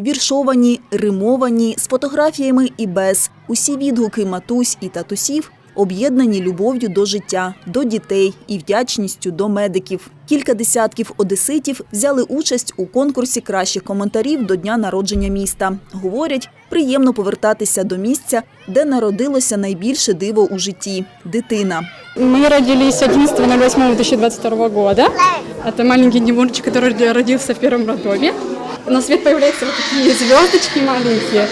Віршовані, римовані, з фотографіями і без. Усі відгуки матусь і татусів об'єднані любов'ю до життя, до дітей і вдячністю до медиків. Кілька десятків одеситів взяли участь у конкурсі кращих коментарів до дня народження міста. Говорять, приємно повертатися до місця, де народилося найбільше диво у житті дитина. Мы родились 11.08.2022 года. Это маленький Димурчик, который родился в первом роддоме. На свет появляются вот такие звездочки маленькие,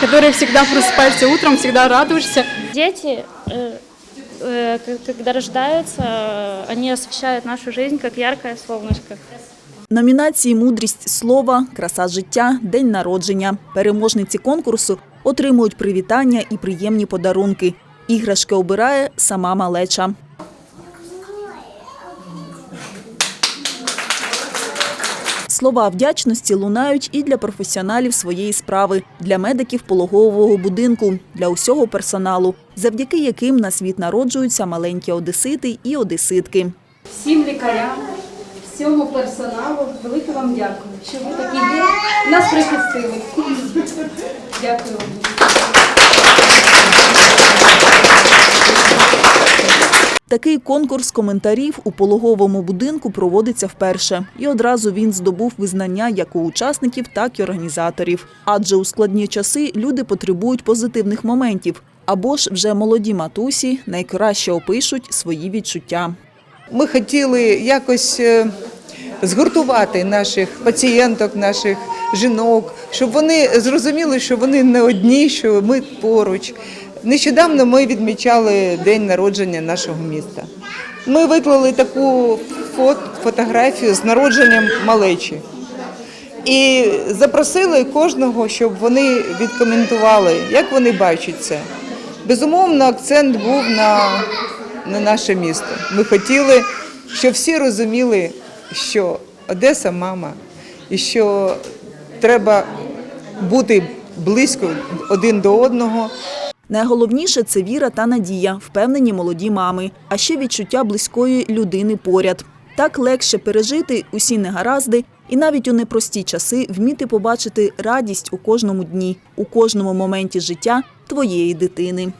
которые всегда просыпаешься утром, всегда радуешься. Дети, э, э, к- когда рождаются, э, они освещают нашу жизнь как яркое солнышко. Номінації Мудрість слова, краса життя, день народження. Переможниці конкурсу отримують привітання і приємні подарунки. Іграшки обирає сама малеча. Слова вдячності лунають і для професіоналів своєї справи, для медиків пологового будинку, для усього персоналу, завдяки яким на світ народжуються маленькі одесити і одеситки. Всім лікарям, всьому персоналу велике вам дякую, що ви такі є. Нас прихистили. Дякую Такий конкурс коментарів у пологовому будинку проводиться вперше, і одразу він здобув визнання як у учасників, так і організаторів. Адже у складні часи люди потребують позитивних моментів. Або ж вже молоді матусі найкраще опишуть свої відчуття. Ми хотіли якось е, згуртувати наших пацієнток, наших жінок, щоб вони зрозуміли, що вони не одні, що ми поруч. Нещодавно ми відмічали день народження нашого міста. Ми виклали таку фотографію з народженням малечі. І запросили кожного, щоб вони відкоментували, як вони бачать це. Безумовно, акцент був на, на наше місто. Ми хотіли, щоб всі розуміли, що Одеса мама, і що треба бути близько один до одного. Найголовніше це віра та надія, впевнені молоді мами, а ще відчуття близької людини поряд. Так легше пережити усі негаразди і навіть у непрості часи вміти побачити радість у кожному дні, у кожному моменті життя твоєї дитини.